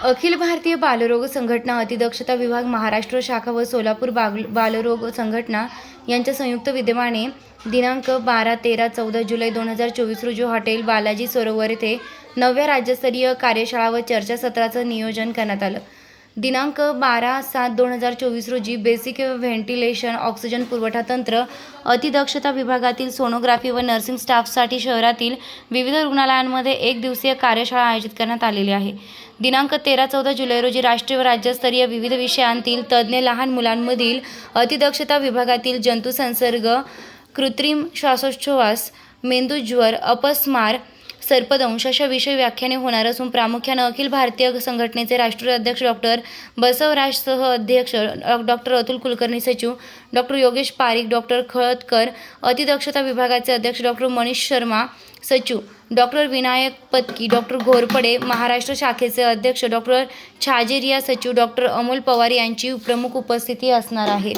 अखिल भारतीय बालरोग संघटना अतिदक्षता विभाग महाराष्ट्र शाखा व सोलापूर बाग बालरोग संघटना यांच्या संयुक्त विद्यमाने दिनांक बारा तेरा चौदा जुलै दोन हजार चोवीस रोजी हॉटेल बालाजी सरोवर येथे नवव्या राज्यस्तरीय कार्यशाळा व चर्चासत्राचं नियोजन करण्यात आलं. दिनांक बारा सात दोन हजार चोवीस रोजी बेसिक व्हेंटिलेशन ऑक्सिजन पुरवठा तंत्र अतिदक्षता विभागातील सोनोग्राफी व नर्सिंग स्टाफसाठी शहरातील विविध रुग्णालयांमध्ये एक दिवसीय कार्यशाळा आयोजित करण्यात आलेली आहे. दिनांक तेरा चौदा जुलै रोजी राष्ट्रीय व राज्यस्तरीय विविध विषयांतील तज्ज्ञ लहान मुलांमधील अतिदक्षता विभागातील जंतुसंसर्ग कृत्रिम श्वासोच्छ्वास मेंदूज्वर अपस्मार सर्पदंश अशा विषय व्याख्याने होणार असून प्रामुख्यानं अखिल भारतीय संघटनेचे राष्ट्रीय अध्यक्ष डॉक्टर बसवराज सह अध्यक्ष डॉक्टर अतुल कुलकर्णी सचिव डॉक्टर योगेश पारिक डॉक्टर खळदकर अतिदक्षता विभागाचे अध्यक्ष डॉक्टर मनीष शर्मा सचिव डॉक्टर विनायक पत्की डॉक्टर घोरपडे महाराष्ट्र शाखेचे अध्यक्ष डॉक्टर छाजेरिया सचिव डॉक्टर अमोल पवार यांची प्रमुख उपस्थिती असणार आहे.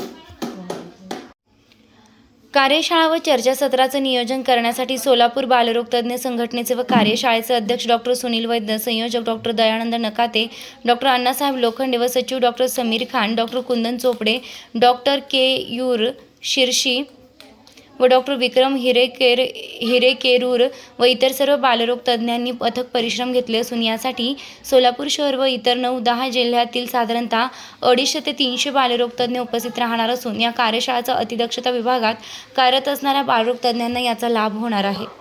कार्यशाळा व चर्चासत्राचं नियोजन करण्यासाठी सोलापूर बालरोग तज्ज्ञ संघटनेचे व कार्यशाळेचे अध्यक्ष डॉक्टर सुनील वैद्य संयोजक डॉक्टर दयानंद नकाते डॉक्टर अण्णासाहेब लोखंडे व सचिव doctor Sameer Khan doctor Kundan Chopde doctor K. Your शिरशी व डॉक्टर विक्रम हिरेकेर हिरेकेरूर व इतर सर्व बालरोग तज्ज्ञांनी अथक परिश्रम घेतले असून यासाठी सोलापूर शहर व इतर नऊ दहा जिल्ह्यातील साधारणतः अडीचशे ते तीनशे बालरोग तज्ज्ञ उपस्थित राहणार असून या कार्यशाळेचा अतिदक्षता विभागात कार्यरत असणाऱ्या बालरोग तज्ज्ञांना याचा लाभ होणार आहे.